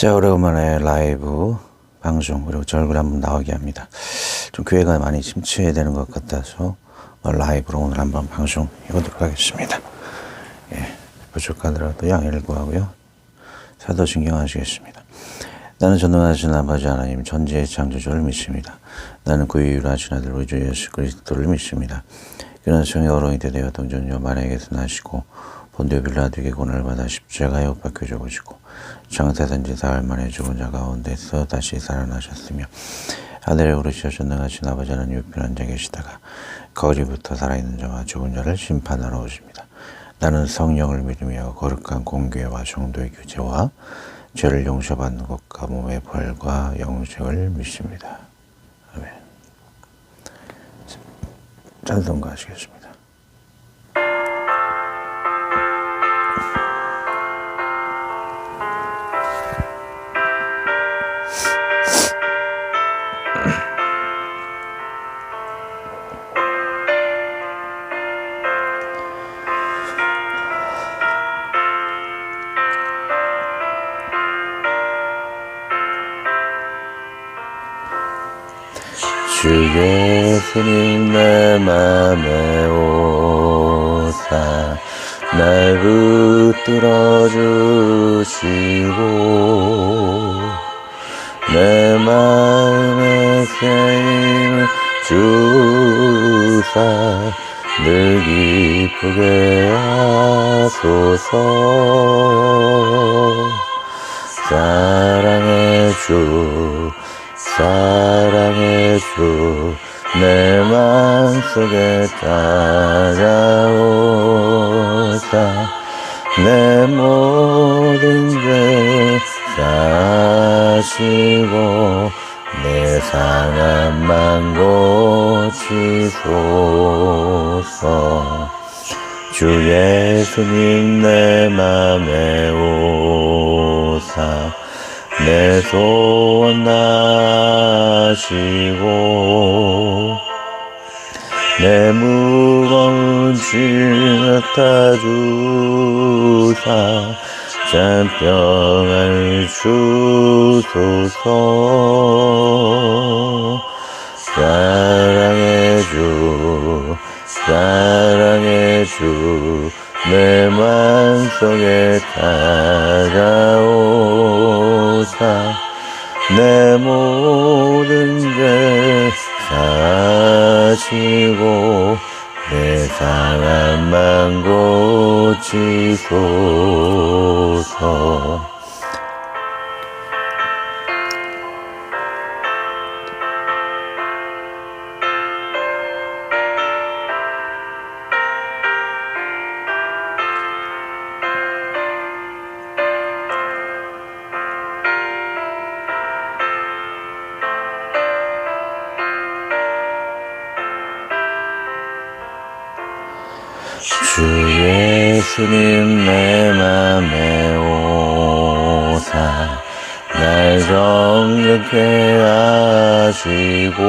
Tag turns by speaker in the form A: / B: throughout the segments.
A: 자, 오래간만에 라이브 방송, 그리고 저 얼굴 한번 나오게 합니다. 좀 교회가 많이 침체되는 것 같아서 어, 라이브로 오늘 한번 방송 해보도록 하겠습니다. 예, 부족하더라도 양해를 구하고요. 사도 신경 하시겠습니다. 나는 전능하신 아버지 하나님 전지의 창조주를 믿습니다. 나는 그 유일하신 아들 우리 주 예수 그리스도를 믿습니다. 그는 성의 어른이 되어 동전 요만에게서 나시고 본디오 빌라드에게 고난을 받아 십자가에 못 박혀 죽으시고 장사든지 사흘 만에 죽은 자 가운데서 다시 살아나셨으며 하늘에 오르시어 전능하신 아버지 하나님 우편 앉아 계시다가 거리부터 살아있는 자와 죽은 자를 심판하러 오십니다. 나는 성령을 믿으며 거룩한 공교회와 성도의 교제와 죄를 용서받는 것과 몸의 벌과 영생을 믿습니다. 아멘. 찬송가 하시겠습니다. 예수님 내 맘에 오사 날 붙들어 주시고 내 마음에 쓰임을 주사 늘 기쁘게 하소서 맘속에 다가오사 내 모든 죄 사시고 내 상함만 고치소서. 주 예수님 내 맘에 오사 내소 짐 타주사 잔평을 주소서. 사랑의 주 사랑의 주내 맘속에 다가오사. 내 모든 죄 사시고 내 상함만 고치소서 예수님 내 맘에 오사. 날 정결케 하시고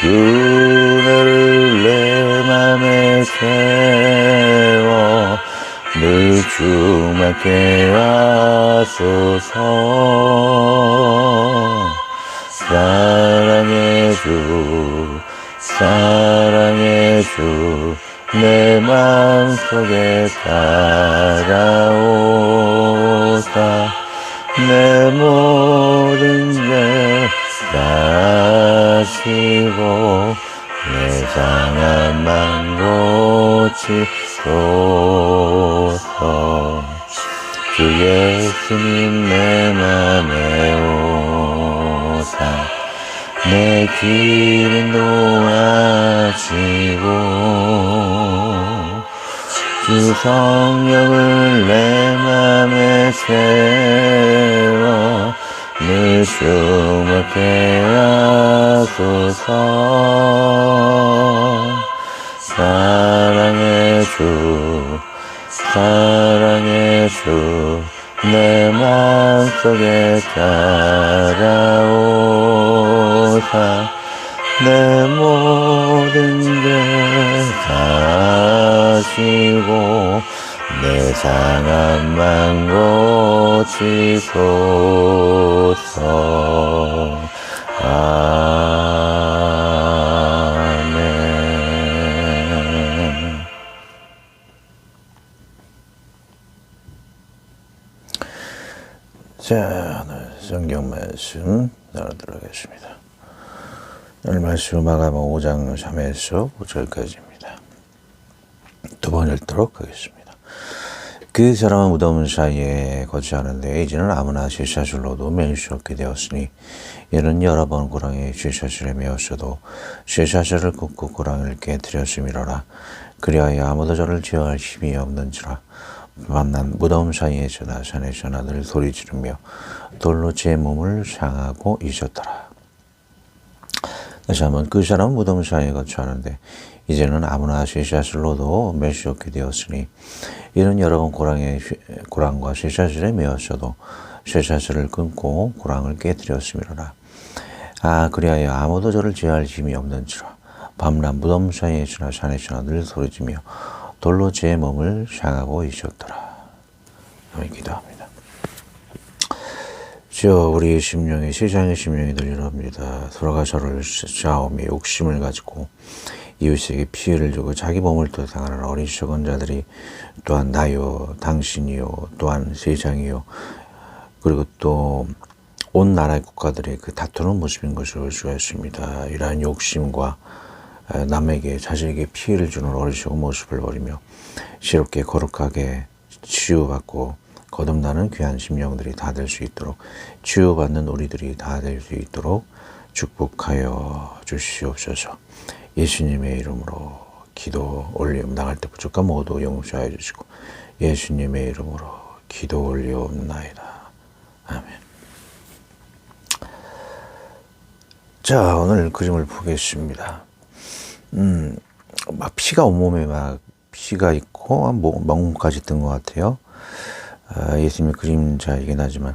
A: 그 은혜를 내 맘에 채워 늘 주맞게 하소서. 사랑의 주 사랑의 주 내 맘속에 다가오사 내 모든 죄 사시고 내 상함만 고치소서 주 예수님 내 맘에 오사 내 길은 도와시고 주 성령을 내 맘에 세워 늘 주먹게 하소서. 사랑의 주 사랑의 주내 맘속에 다가오사 내 모든 죄 사시고 내내 상함만 고치소서 아멘 자, 오늘 성경 말씀 나누도록 하겠습니다. 오늘 말씀 마가복 5장 3에서 5절까지입니다. 두 번 읽도록 하겠습니다. 그 사람은 무덤 사이에 거주하는데 이제는 아무나 쇠사슬로도 맬수 없게 되었으니 이는 여러 번 고랑에 쇠사슬에 매었어도 쇠사슬을 꽂고 고랑을 깨뜨렸음이로라 그리하여 아무도 저를 제어할 힘이 없는지라 만난 무덤 사이에서 나 산에서나 늘 소리 지르며 돌로 제 몸을 상하고 있었더라. 다시 한번 그 사람은 무덤 사이에 거주하는데 이제는 아무나 쇠샷을로도 멜수 없게 되었으니 이는 여러 번 고랑에 고랑과 쇠샷을에 매었어도 쇠샷을 끊고 고랑을 깨뜨렸음이로라. 아 그리하여 아무도 저를 제어할 힘이 없는지라 밤낮 무덤 사이에서나 산에서나 늘 소리지며 돌로 제 몸을 향하고 있었더라. 기도합니다. 주여 우리 심령이 세상의 심령이 들리랍니다. 서로가 서로를 싸움에 욕심을 가지고 이웃에게 피해를 주고 자기 몸을 또 당하는 어리석은 자들이 또한 나요 당신이요 또한 세상이요 그리고 또 온 나라의 국가들의 그 다투는 모습인 것을 있습니다. 이러한 욕심과 남에게 자신에게 피해를 주는 어리석은 모습을 버리며 시롭게 거룩하게 치유받고 거듭나는 귀한 심령들이 다 될 수 있도록 치유받는 우리들이 다 될 수 있도록 축복하여 주시옵소서. 예수님의 이름으로 기도 올리옵 나갈 때 부족한 모두 용서해 주시고 예수님의 이름으로 기도 올리옵나이다. 아멘. 자, 오늘 그림을 보겠습니다. 음, 막 피가 온몸에 막 피가 있고 뭐, 멍까지 뜬 것 같아요. 아, 예수님의 그림자이긴 하지만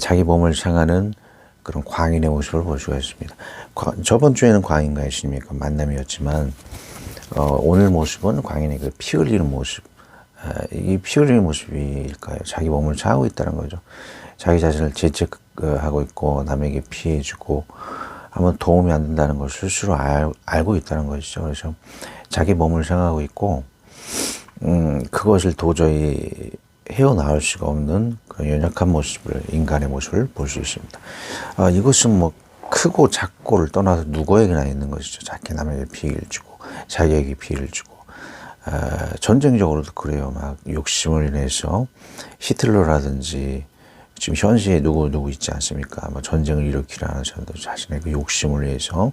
A: 자기 몸을 향하는 그런 광인의 모습을 볼 수가 있습니다. 저번 주에는 광인과 예수님의 그 만남이었지만 어, 오늘 모습은 광인의 그 피 흘리는 모습. 아, 이피 흘리는 모습일까요? 자기 몸을 차고 있다는 거죠. 자기 자신을 죄책하고 있고 남에게 피해주고 아무 도움이 안 된다는 걸 스스로 알, 알고 있다는 것이죠. 그래서 자기 몸을 향하고 있고 음, 그것을 도저히 헤어나올 수가 없는 그런 연약한 모습을 인간의 모습을 볼 수 있습니다. 아, 이것은 뭐 크고 작고를 떠나서 누구에게나 있는 것이죠. 자기 남에게 피해를 주고 자기에게 피해를 주고 아, 전쟁적으로도 그래요. 막 욕심을 인해서 히틀러라든지 지금 현시에 누구 누구 있지 않습니까? 뭐 전쟁을 일으키려 하는 사람들 자신의 그 욕심을 위해서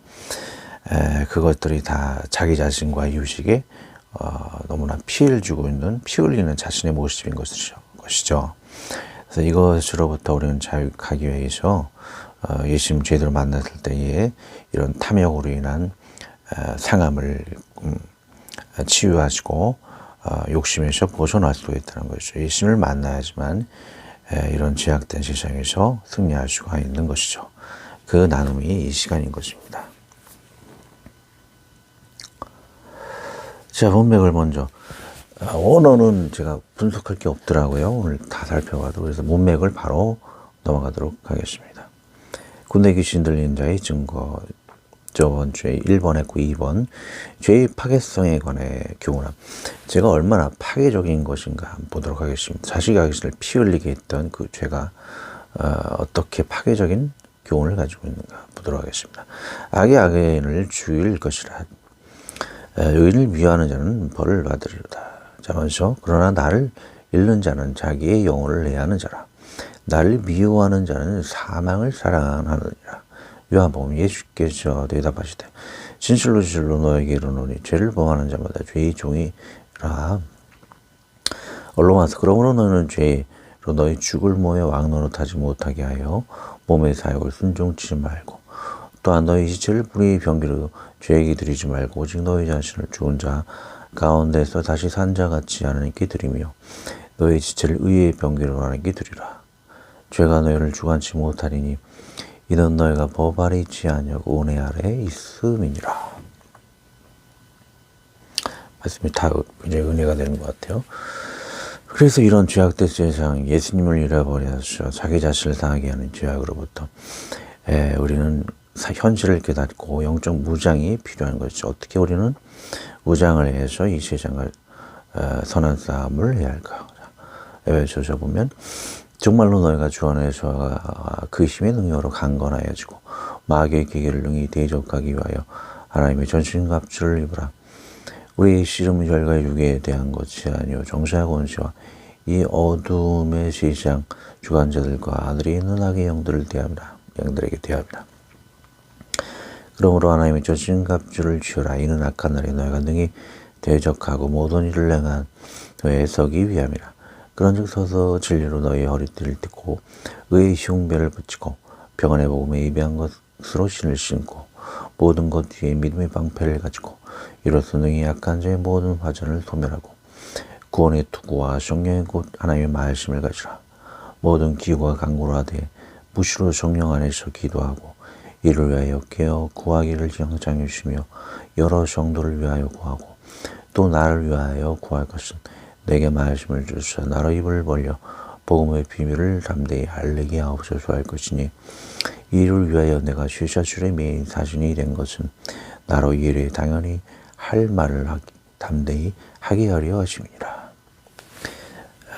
A: 에, 그것들이 다 자기 자신과 이웃에게 어, 너무나 피해를 주고 있는 피 흘리는 자신의 모습인 것이죠. 그래서 이것으로부터 우리는 자유하기 위해서 어, 예수님 제대로 만났을 때에 이런 탐욕으로 인한 어, 상함을 음, 치유하시고 어, 욕심에서 벗어날 수 있다는 것이죠. 예수님을 만나야지만 에, 이런 제약된 세상에서 승리할 수가 있는 것이죠. 그 나눔이 이 시간인 것입니다. 자, 문맥을 먼저. 아, 원어는 제가 분석할 게 없더라고요. 오늘 다 살펴봐도. 그래서 문맥을 바로 넘어가도록 하겠습니다. 군대 귀신 들린 자의 증거. 저번 주에 1번 했고 2번. 죄의 파괴성에 관해 교훈함. 제가 얼마나 파괴적인 것인가 보도록 하겠습니다. 자식 아기를 피 흘리게 했던 그 죄가 어, 떻게 파괴적인 교훈을 가지고 있는가 보도록 하겠습니다. 악의 악인을 죽일 것이라 의인을 위하는 자는 벌을 받으리로다. 자, 먼저 그러나 나를 잃는 자는 자기의 영혼을 내야 하는 자라. 나를 미워하는 자는 사망을 사랑하느니라. 요한복음 예수께서 대답하시되 진실로 진실로 너에게 이르노니 죄를 범하는 자마다 죄의 종이라. 언론와서 그러므로 너는 죄로 너희 죽을 모여 왕노릇하지 못하게 하여 몸의 사욕을 순종치 말고 또한 너희 시체를 불의 병기로 죄에게 드리지 말고 오직 너희 자신을 죽은 자 가운데서 다시 산 자같이 하나님께 드리며 너희 지체를 의의 병기로 하나님께 드리라. 죄가 너희를 주관치 못하리니 이는 너희가 법 아래 있지 아니하고 은혜 아래 있음이니라. 말씀이 다 굉장히 은혜가 되는 것 같아요. 그래서 이런 죄악된 세상, 예수님을 잃어버려서 자기 자신을 당하게 하는 죄악으로부터 에, 우리는 사- 현실을 깨닫고 영적 무장이 필요한 것이죠. 어떻게 우리는 무장을 해서 이 세상을 어, 선한 싸움을 해야 할까? 에베소서 보면 정말로 너희가 주 안에서 그 힘의 능력으로 강건하여지고 마귀의 기계를 능히 대적하기 위하여 하나님의 전신갑주를 입으라. 우리의 씨름 혈과 육에 대한 것이 아니요 정사하고 원시와 이 어둠의 세상 주관자들과 아들이 있는 악의 영들을 대합니다. 영들에게 대합니다. 그러므로 하나님의 전신갑주를 취하라. 이는 악한 날에 너희가 능히 대적하고 모든 일을 행한 너희의 서기 위함이라. 그런즉 서서 진리로 너희의 허리띠를 띠고 의의 흉배를 붙이고 병원의 복음에 예비한 것으로 신을 신고 모든 것 뒤에 믿음의 방패를 가지고 이로써 능히 약한 자의 모든 화전을 소멸하고 구원의 투구와 성령의 곧 하나님의 말씀을 가지라. 모든 기구가 강구로 하되 무시로 성령 안에서 기도하고 이를 위하여 깨어 구하기를 영장 주시며 여러 성도를 위하여 구하고 또 나를 위하여 구할 것은 내게 말씀을 주사 나로 입을 벌려 복음의 비밀을 담대히 알리게 하옵소서 할 것이니 이를 위하여 내가 쉐샤줄의 메인 사진이 된 것은 나로 이를 당연히 할 말을 하기, 담대히 하게 하려 하심이니라.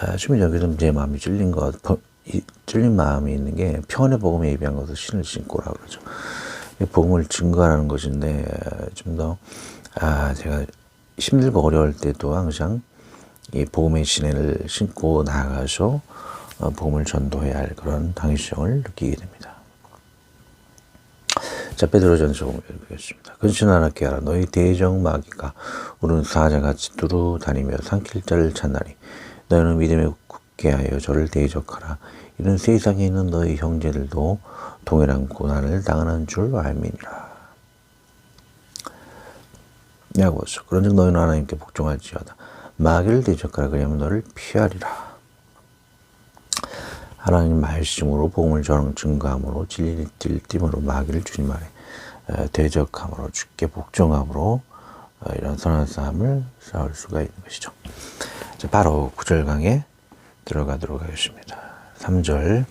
A: 아, 지금 여기서 제 마음이 찔린 것, 버- 이 찔린 마음이 있는 게 편의 복음에 예비한 것을 신을 신고라 그러죠. 이 복음을 증거하는 것인데 좀 더 아, 제가 힘들고 어려울 때도 항상 이 복음의 신을 신고 나가서 어, 복음을 전도해야 할 그런 당위성을 느끼게 됩니다. 자, 베드로전서 읽겠습니다. 근신하나께 하라. 너희 대적 마귀가 우는 사자같이 두루 다니며 삼킬 자를 찾나니 너희는 믿음에 굳게 하여 저를 대적하라. 이는 세상에 있는 너희 형제들도 동일한 고난을 당하는 줄 알미니라. 야고서 그런즉 너희는 하나님께 복종할지어다. 마귀를 대적하라 그러면 너를 피하리라. 하나님 말씀으로 복음을 저는 증거함으로 진리를 띠임으로 마귀를 주님 아래 어, 대적함으로 주께 복종함으로 어, 이런 선한 싸움을 싸울 수가 있는 것이죠. 자, 바로 구절 강에 들어가도록 하겠습니다. 3절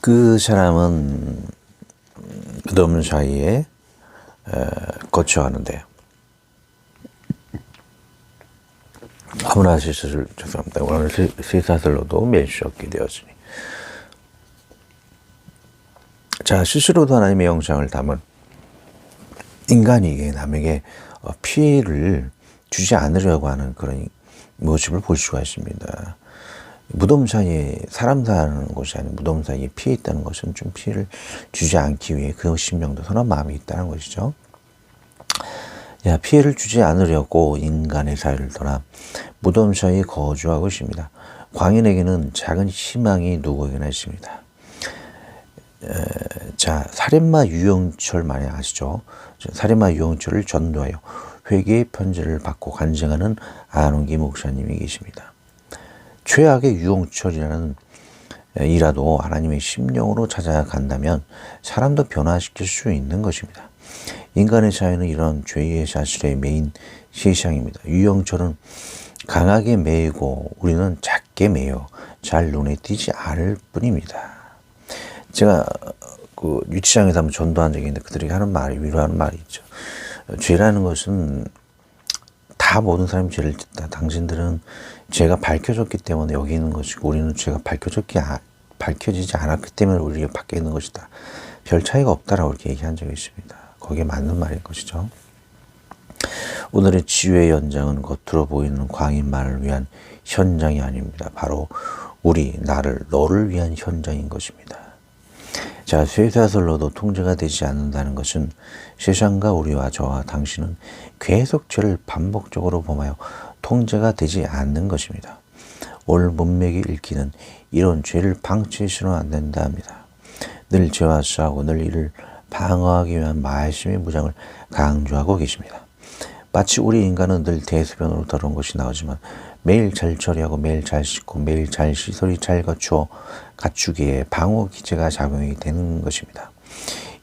A: 그 사람은 끝없는 사이에 어, 거쳐하는데 아무나 시사를 죄송합니다. 오늘 시- 시사슬로도 멸시 없게 되었으니 자 스스로도 하나님의 영상을 담은 인간이 남에게 어, 피해를 주지 않으려고 하는 그런 모습을 볼 수가 있습니다. 무덤 사이에 사람 사는 곳이 아닌 무덤 사이에 피해 있다는 것은 좀 피해를 주지 않기 위해 그 심령도 선한 마음이 있다는 것이죠. 야, 피해를 주지 않으려고 인간의 사회를 떠나 무덤 사이에 거주하고 있습니다. 광인에게는 작은 희망이 누구에게나 있습니다. 에, 자, 살인마 유영철 많이 아시죠? 저 살인마 유영철을 전도하여 회개의 편지를 받고 간증하는 안홍기 목사님이 계십니다. 최악의 유영철이라는 이라도 하나님의 심령으로 찾아간다면 사람도 변화시킬 수 있는 것입니다. 인간의 사회는 이런 죄의 사실의 메인 세상입니다. 유영철은 강하게 매이고 우리는 작게 매여 잘 눈에 띄지 않을 뿐입니다. 제가 그 유치장에서 한번 전도한 적이 있는데 그들이 하는 말이 위로하는 말이 있죠. 죄라는 것은 다 모든 사람이 죄를 짓다. 당신들은 죄가 밝혀졌기 때문에 여기 있는 것이고 우리는 죄가 밝혀졌기 아, 밝혀지지 않았기 때문에 우리가 밖에 있는 것이다. 별 차이가 없다라고 이렇게 얘기한 적이 있습니다. 거기에 맞는 말인 것이죠. 오늘의 지유의 연장은 겉으로 보이는 광인만을 위한 현장이 아닙니다. 바로 우리, 나를, 너를 위한 현장인 것입니다. 자, 쇠사슬로도 통제가 되지 않는다는 것은 세상과 우리와 저와 당신은 계속 죄를 반복적으로 범하여 통제가 되지 않는 것입니다. 올 문맥이 읽기는 이런 죄를 방치해서는 안 된다 합니다. 늘 죄와 싸우고 늘 이를 방어하기 위한 말씀의 무장을 강조하고 계십니다. 마치 우리 인간은 늘 대소변으로 더러운 것이 나오지만 매일 잘 처리하고 매일 잘 씻고 매일 잘 시설이 잘 갖추어 갖추기에 방어 기제가 작용이 되는 것입니다.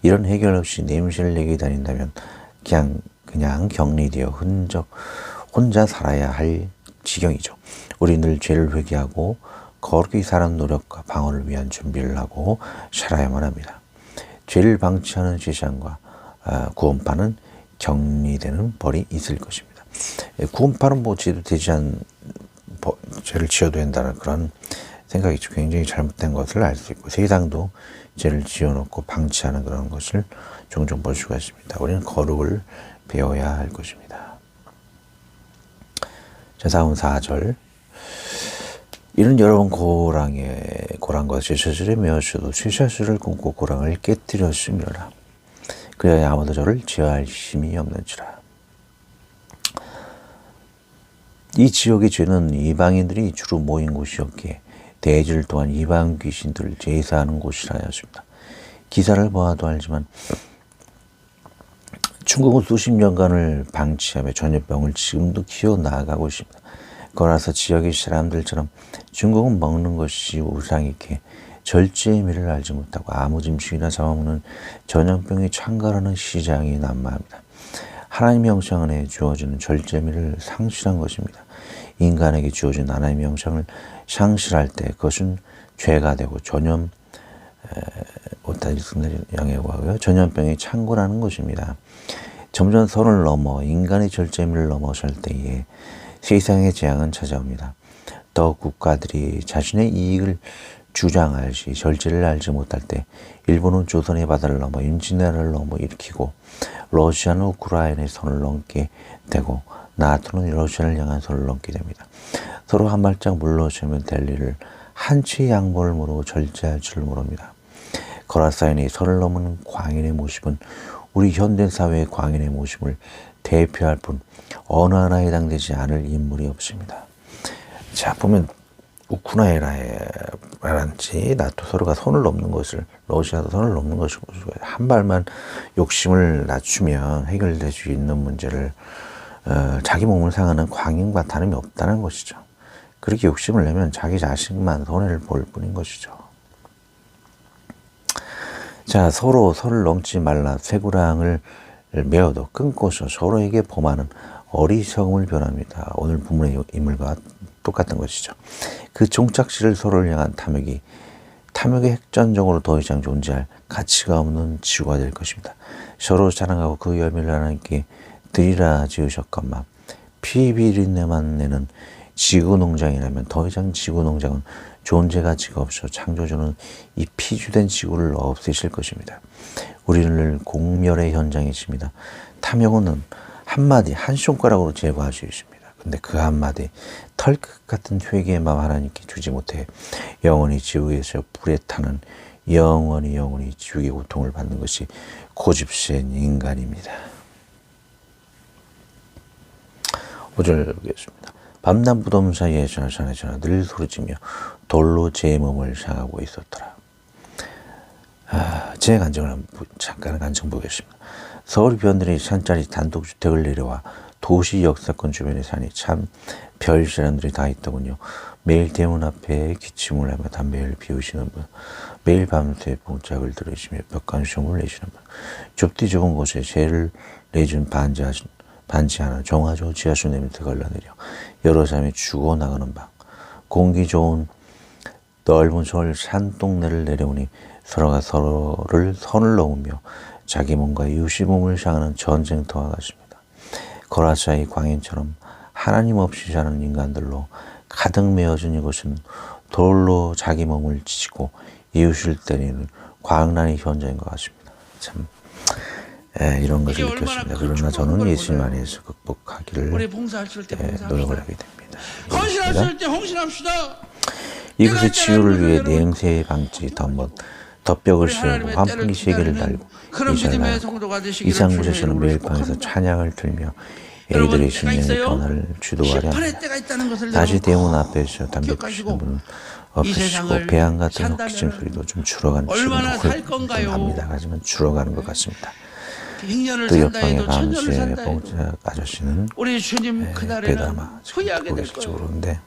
A: 이런 해결 없이 냄새를 내게 다닌다면 그냥 그냥 격리되어 흔적 혼자 살아야 할 지경이죠. 우리 늘 죄를 회개하고 거룩히 사는 노력과 방어를 위한 준비를 하고 살아야만 합니다. 죄를 방치하는 세상과 아, 구원파는 격리되는 벌이 있을 것입니다. 예, 구원파는 뭐 죄도 되지 않 버- 죄를 지어도 된다는 그런 생각이 굉장히 잘못된 것을 알 수 있고 세상도 죄를 지어놓고 방치하는 그런 것을 종종 볼 수가 있습니다. 우리는 거룩을 배워야 할 것입니다. 자 다음 4절 이는 여러분 고랑에 고랑과 쇠사슬에 메어셔도 쇠사슬을 끊고 고랑을 깨뜨렸음이라 그래야 아무도 저를 제어할 힘이 없는지라 이 지역의 죄는 이방인들이 주로 모인 곳이었기에 대질 또한 이방 귀신들을 제사하는 곳이라 하였습니다. 기사를 보아도 알지만 중국은 수십 년간을 방치하며 전염병을 지금도 키워 나아가고 있습니다. 거라서 지역의 사람들처럼 중국은 먹는 것이 우상이기에 절제의 미를 알지 못하고 아무 짐승이나 잡아먹는 전염병이 창궐하는 시장이 난무합니다. 하나님의 영상 안에 주어지는 절제미를 상실한 것입니다. 인간에게 주어진 하나님의 영상을 상실할 때 그것은 죄가 되고 전염 오타지 양해고 하고요. 전염병이 창궐하는 것입니다. 점점 선을 넘어 인간의 절제미를 넘어설 때에 세상의 재앙은 찾아옵니다. 더 국가들이 자신의 이익을 주장할 시 절제를 알지 못할 때 일본은 조선의 바다를 넘어 임진왜란을 넘어 일으키고 러시아는 우크라이나의 선을 넘게 되고 나토는 러시아를 향한 선을 넘게 됩니다. 서로 한 발짝 물러서면 될 일을 한치의 양보를 모르고 절제할 줄 모릅니다. 거라사인이 선을 넘은 광인의 모습은 우리 현대 사회의 광인의 모습을 대표할 뿐 어느 하나 해당되지 않을 인물이 없습니다. 자 보면 우크라이나라든지 나토 서로가 선을 넘는 것을 러시아도 선을 넘는 것이고 한 발만 욕심을 낮추면 해결될 수 있는 문제를 어, 자기 몸을 상하는 광인과 다름이 없다는 것이죠. 그렇게 욕심을 내면 자기 자신만 손해를 볼 뿐인 것이죠. 자, 서로 서를 넘지 말라 쇠구랑을 메어도 끊고서 서로에게 범하는 어리석음을 변합니다. 오늘 부문의 인물과 똑같은 것이죠. 그 종착지를 서로를 향한 탐욕이 탐욕의 핵전적으로 더 이상 존재할 가치가 없는 지구가 될 것입니다. 서로 자랑하고 그 열매를 하나님께 드리라 지으셨건만 피 비린내만 내는 지구 농장이라면 더 이상 지구 농장은 존재 가치가 없어 창조주는 이 피주된 지구를 없애실 것입니다. 우리는 공멸의 현장에 있습니다. 탐욕은 한마디 한 손가락으로 제거할 수 있습니다. 근데 그 한마디 털끝 같은 회개의 마음 하나님께 주지 못해 영원히 지옥에서 불에 타는 영원히 영원히 지옥의 고통을 받는 것이 고집센 인간입니다. 5절 보겠습니다. 밤낮 무덤 사이에 전화전화 전화 늘 소리치며 돌로 제 몸을 향하고 있었더라. 아, 제 간증을 잠깐 간증 보겠습니다. 서울 변들이 산짜리 단독주택을 내려와 도시 역사권 주변에 사니 참별 사람들이 다 있더군요. 매일 대문 앞에 기침을 하며 담배를 피우시는 분, 매일 밤새 봉짝을 들으시며 벽간숨을 내시는 분, 좁디 좁은 곳에 죄를 내준 반지, 반지 하나 종아조 지하수 내밀트 걸러내려 여러 사람이 죽어 나가는 방, 공기 좋은 넓은 서울 산동네를 내려오니 서로가 서로를 선을 넘으며 자기 몸과 이웃의 몸을 향하는 전쟁터와 같습니다. 거라사의 광인처럼 하나님 없이 사는 인간들로 가득 메어진 이곳은 돌로 자기 몸을 지치고 이웃을 때리는 광란의 현장인 것 같습니다. 참 예, 이런 것을 느꼈습니다.
B: 큰
A: 그러나 저는 예수님
B: 걸
A: 안에서 극복하기를 예, 노력을. 하게 됩니다.
B: 헌신할 때 헌신합시다. 내가
A: 치유를 위해 냄새 방지 덤번
B: 우리
A: 씌우고 환풍기
B: 기다리는
A: 달고 이상구에서는
B: 주님의
A: 매일
B: 축복합니다.
A: 찬양을 들며 애들의
B: 있어요.
A: 변화를 주도하려
B: 18의
A: 합니다. 다시 대문
B: 꼭
A: 앞에서 담배 피시는 분은
B: 세상을
A: 배양 같은 헛기침 소리도 좀 줄어가는 지금? 합니다. 하지만 줄어가는 것 같습니다. 또 옆방에 감시의 봉자 아저씨는
B: 우리 주님
A: 예,
B: 그날에는
A: 배담아 지금 듣고
B: 될
A: 계실지. 모르는데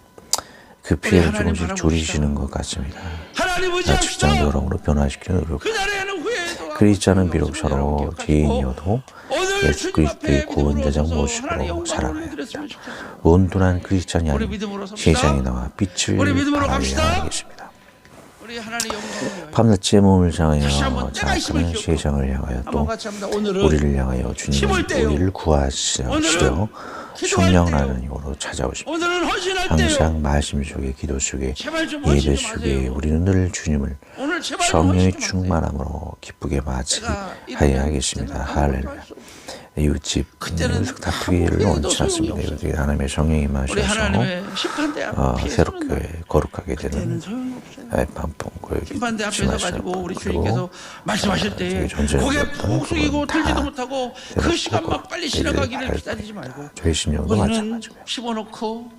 A: 그 피해를 조금씩. 줄이시는 것 같습니다.
B: 하나님
A: 나
B: 의지합시다.
A: 직장 여러모로 변화시키는 노력
B: 후회해도
A: 그리스자는
B: 아무
A: 비록 서로 죄인이어도
B: 늘
A: 예수 그리스도의
B: 하나님의 영광을
A: 살아가야
B: 좋겠어요.
A: 온전한 크리스찬이 아닌. 세상에 나와 빛을 발하여야. 하겠습니다. 밤낮의 몸을 향하여 자악하는 세상을 향하여 또
B: 합니다.
A: 우리를 향하여 주님은. 우리를 구하시려
B: 때요.
A: 힘으로 찾아오십니다. 항상 말씀 속에 기도 속에 예배 속에. 우리는 늘 주님을 성령의. 충만함으로 기쁘게 맞이하여
B: 이러면
A: 하겠습니다. 할렐루야. 이웃집
B: 그때는
A: 다투기를
B: 아무
A: 원치 않습니다. 이것이 하나님의 성령이 마셔서 어, 새롭게
B: 날
A: 거룩하게 되는
B: 없어요.
A: 밤봉고에
B: 심판대 앞에 서가지고 우리 주님께서 말씀하실
A: 저기 전쟁을
B: 고개 푹 숙이고 들지도
A: 다
B: 못하고 그
A: 새롭고
B: 시간만 빨리 지나가기를 기다리지 말고
A: 저희 심령도.
B: 집어넣고 할렐루야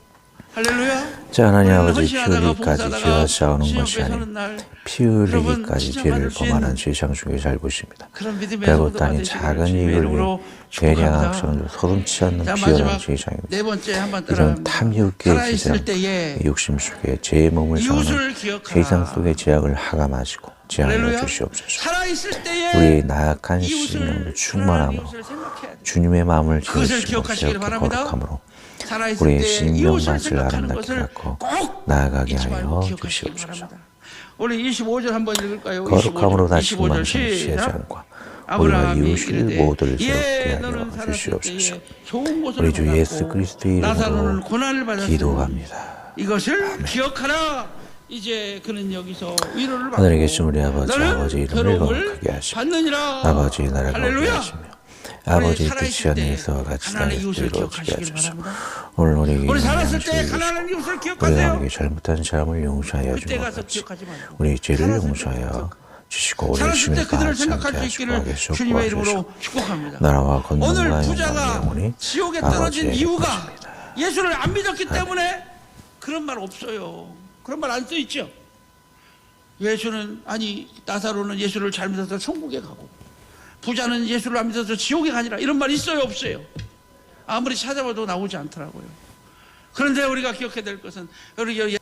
A: 자 하나님 아버지 피
B: 헌신하다가
A: 흘리기까지
B: 봉사하다가
A: 죄와 싸우는 것이 아닌 날피
B: 여러분,
A: 흘리기까지
B: 진짜
A: 죄를 범하는 세상 중에 살고 있습니다.
B: 그런 믿음의
A: 별것
B: 성도가
A: 아닌 작은 이익을 위해 대량. 악성도 서슴치 않는
B: 자
A: 비열한 세상입니다.
B: 네
A: 이런. 탐욕의 세상, 욕심 속에 제 몸을 사는. 세상 속의 제약을 하감하시고 제하여 주시옵소서. 우리의 나약한
B: 사랑하는
A: 충만함으로. 주님의 마음을 지으시고 새롭게. 거룩함으로 우리의
B: 이웃을
A: 맛을 아름답게 갖고
B: 꼭
A: 나아가게 하여 주시옵소서.
B: 우리 25절 한번 읽을까요?
A: 거룩함으로
B: 25절,
A: 다시금
B: 25절
A: 만성시하지
B: 시작.
A: 않고 우리와
B: 아브라함이
A: 이웃을 모두를
B: 예
A: 새롭게 하여 주시옵소서. 우리 주 예수 그리스도의 이름으로 기도합니다.
B: 이것을 기억하라. 이제 그는 여기서 위로를 받고
A: 하늘에 계신 우리 아버지, 아버지 이름을 거룩하게 하시고
B: 받느니라.
A: 아버지의 나라가 오게. 하시며 아버지의 뜻이
B: 살아있을 때
A: 하늘에서 같이
B: 이웃을
A: 이루어지게 하소서. 오늘 우리에게
B: 우리 살았을 때 가난한 이웃을 기억하세요.
A: 우리에게 잘못한 사람을 용서하여
B: 말고
A: 우리 죄를 용서하여 주시고 우리
B: 그들을
A: 가하지 않게 하시고
B: 이름으로 축복합니다.
A: 나라와 건능과
B: 지옥에 떨어진
A: 아버지에게
B: 이유가. 예수를 안 믿었기 때문에 그런 말 없어요. 그런 말 안 써 있죠. 예수는 아니 나사로는 예수를 잘 믿어서 천국에 가고 부자는 예수를 안 믿어서 지옥에 가니라 이런 말 있어요 없어요. 아무리 찾아봐도 나오지 않더라고요. 그런데 우리가 기억해야 될 것은 우리